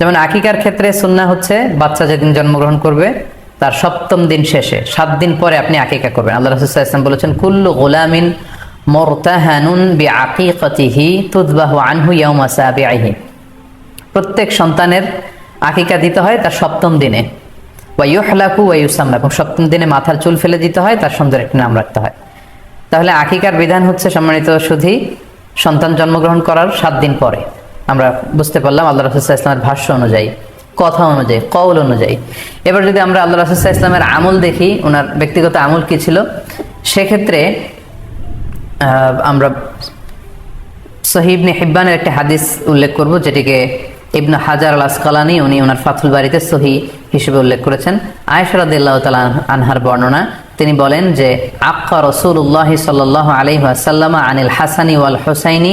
যেমন আকিকার ক্ষেত্রে সুন্না হচ্ছে, বাচ্চা যেদিন জন্মগ্রহণ করবে, তার সপ্তম দিন শেষে, সাত দিন পরে আপনি আকিকা করবেন। আল্লাহ রসুল্লাহ ইসলাম বলেছেন, কুল্লু গোলামিন মোরতাহানুন বি আকিকতিহি তুদবাহু আনহু ইয়াউমা সাবিআইহি প্রত্যেক সন্তানের আকিকা দিতে হয় তার সপ্তম দিনে। ওয়াইহলাকু ওয়াইউসাম্মা এবং সপ্তম দিনে মাথার চুল ফেলে দিতে হয়, তার সুন্দর একটি নাম রাখতে হয়। তাহলে আকিকার বিধান হচ্ছে সম্মানিত সুধী, সন্তান জন্মগ্রহণ করার সাত দিন পরে। আমরা বুঝতে পারলাম আল্লাহ রসুল্লাহ ইসলামের ভাষ্য অনুযায়ী, কথা অনুযায়ী, কৌল অনুযায়ী। এবার যদি আমরা আল্লাহ রসুল্লাহ ইসলামের আমল দেখি ওনার ব্যক্তিগত আমল কি ছিল, সেক্ষেত্রে আমরা সহিবনে হিব্বানের একটা হাদিস উল্লেখ করব, যেটিকে ইবনু হাজার আল আসকালানি উনি ওনার ফাথুল বাড়িতে সহি হিসেবে উল্লেখ করেছেন। আয়সরাদিল্লাহ তালা আনহার বর্ণনা, তিনি বলেন যে, আক্কা রসুল্লাহ সাল আলহি আসাল্লামা আনিল হাসানি ওয়াল হোসাইনি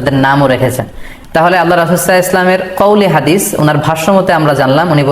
তাদের নামও রেখেছেন। তাহলে আল্লাহ রাসুসাহ ইসলামের কৌলি হাদিস, ওনার ভাষ্য মতে আমরা জানলাম, উনি